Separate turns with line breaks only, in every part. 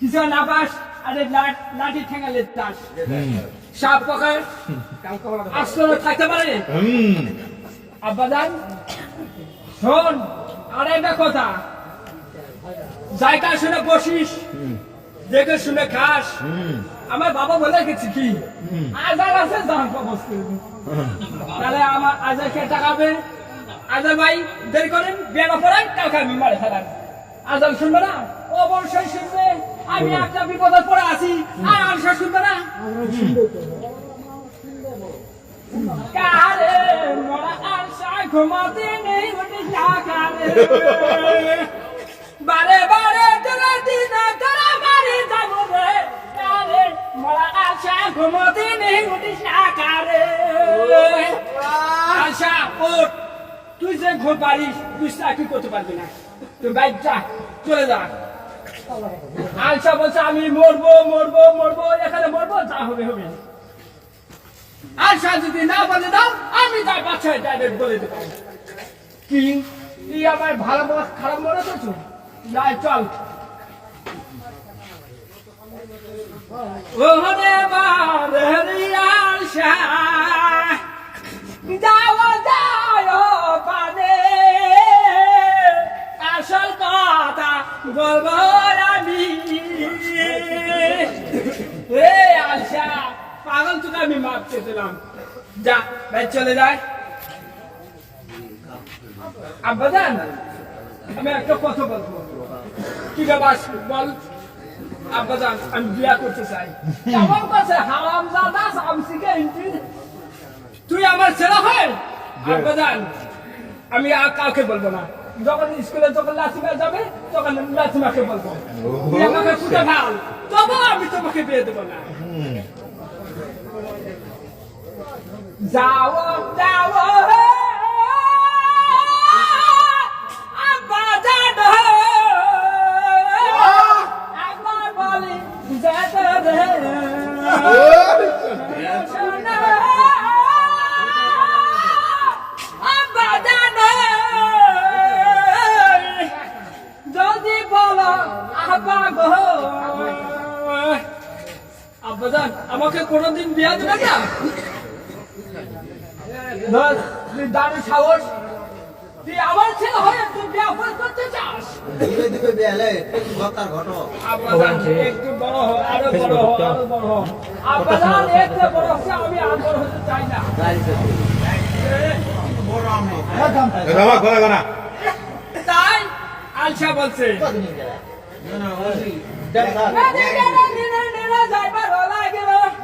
কিছু না পাস আরে লাঠি ঠেঙালে সাপ আসলে থাকতে পারে
হুম।
আব্বাজান শোন আর একটা কথা। জায়গা শুনে বসিস দেখে শুনে খাস। আমার বাবা বলে গেছে কি? আজার আছে জান তাহলে আমার আজার কে টাকাবে? আজার ভাই দেরি করেন বিয়ে না পড়াই কালকে আমি মারে ফেলাম। আজার শুনবে না? অবশ্যই শুনবে। আমি একটা বিপদে পড়ে আছি। আর আলসা শুনবে না? কারে মোরা আলসা ঘুমাতে নেই ওটি টাকারে বারে বারে তোরা দিন তোরা বাড়ি যাব রে কারে মোরা আলসা ঘুমাতে নেই ওটি টাকারে আলসা ওঠ। তুই যে ঘুম পারিস তুই চাকরি করতে পারবি না? তুই বাইক যা চলে যা। আলসা বলছে, আমি মরবো মরবো মরবো, এখানে মরবো, যা হবে হবে। আর যদি না বলে দাও, আমি তার বাচ্চায় ডাইরেক্ট বলে দেবো। কি? কি আমার ভালো খারাপ মনে করছ? যাই, চল। ওহরে বারিয়াল শাহ। যাও যাও। কথা আমি। হে আশা পাগল তোকে আমি মাপ চেয়েছিলাম যা ভাই চলে যায়। আব্বা জান আমি একটা কথা বলব। কি ব্যাপার? বল। আব্বা জান আমি বিয়া করতে চাই। আমার কাছে হারাম জাদা সামসিকে তুই আমার ছেলে হয়? আব্বা জান আমি আর কাউকে বলব না। যখন স্কুলে যখন লাচিমা যাবে তখন লাচিমাকে বলব। তুই আমাকে ফুটে ভালো তবু আমি তোমাকে বিয়ে দেবো না। যাও যাও আমাকে কোনোদিন বিয়া দেবে না? তুই দাঁড়ি সাহস। তুই আমার ছেলে হয়ে তুই বিয়া করতে চাস?
দিবে দিবে বেলে ঘটার ঘটো
একটু বড় হ আরও বড় হ আরও বড় হ। আব্বাজান একটু বড় হচ্ছে আমি আর বড় হতে চাই না।
বাবা ঘরে ঘরা
তাই আলসা বলছে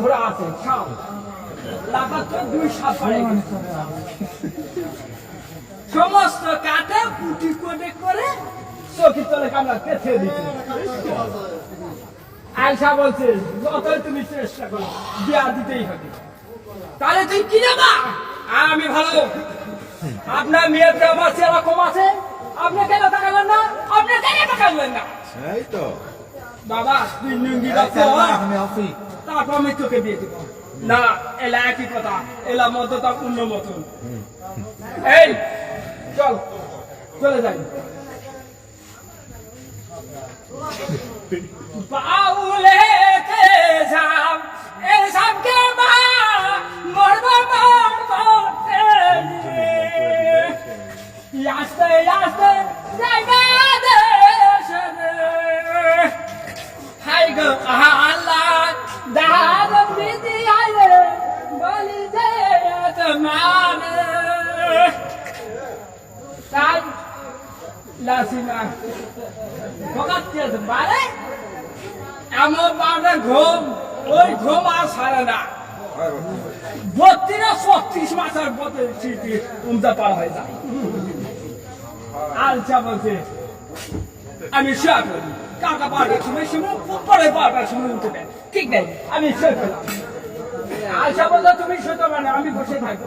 ধরা আছে দুই সাপ সমস্ত কাটে কুটি করে করে আয়সা বলছে যতই তুমি চেষ্টা করো বিয়া দিতেই হবে। তাহলে তুই কি নেবা? আমি ভালো। আপনার মেয়েতে আমার সেরকম আছে? আপনি কেন তাকালেন না? আপনি কেন তাকালেন না?
এই তো।
বাবা তুই লুঙ্গি রাখতে
আমি অফি
তারপর আমি তোকে বিয়ে দিব। না এলা একই কথা। এলা মতটা অন্য মতন। এই চল। চলে যাই। বাউলে তে যাম এ সামকে মা? মরব মরব আস্তে আস্তে জায়গা দেশে। হাই গো আল্লাহ দারম বিদি আইলে বলি যে তোমার লাসিমা। ভোগাচ্ছে বারে? এমন বারে ঘুম ওই ঘুম আর সারে না। বত্রিশ ছত্রিশ পার হয়ে যায়। বলছে আমি করি। কাকা সময় পরে সময় উঠে ঠিক নেই আমি বলছে তুমি শুতে আমি বসে থাকব।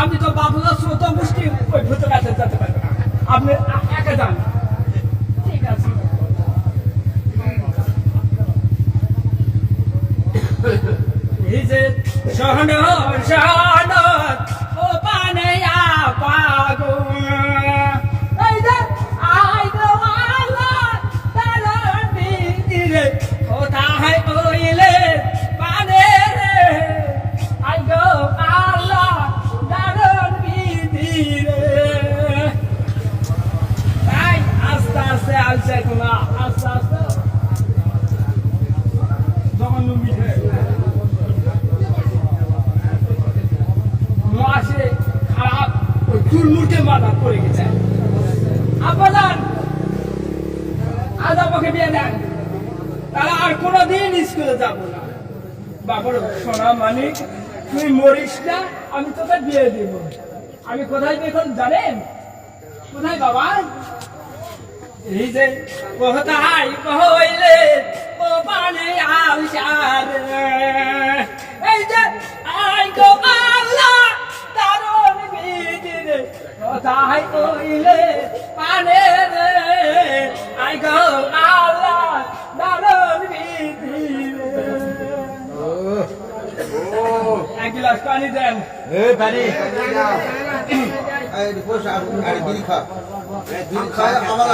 আপনি তো বাবুদার শ্রোত মুষ্টি ওই ভূত কাছে যেতে পারবেন না। আপনি একা যান। ঠিক আছে। এই যে সহন সহন মাথা পড়ে গেছে। আপাদান আজ আমাকে বিয়ে দেন। তাহলে আর কোনোদিন স্কুলে যাব না। বাবার সোনা মানিক, তুই মরিস না, আমি তোকে বিয়ে দিব। আমি কোথায় বেতন জানেন? কোথায় বাবা? এই যে কোথায় কইলে ও পানে আলসার। গিলাস পানি দেন
এ পানি
আমার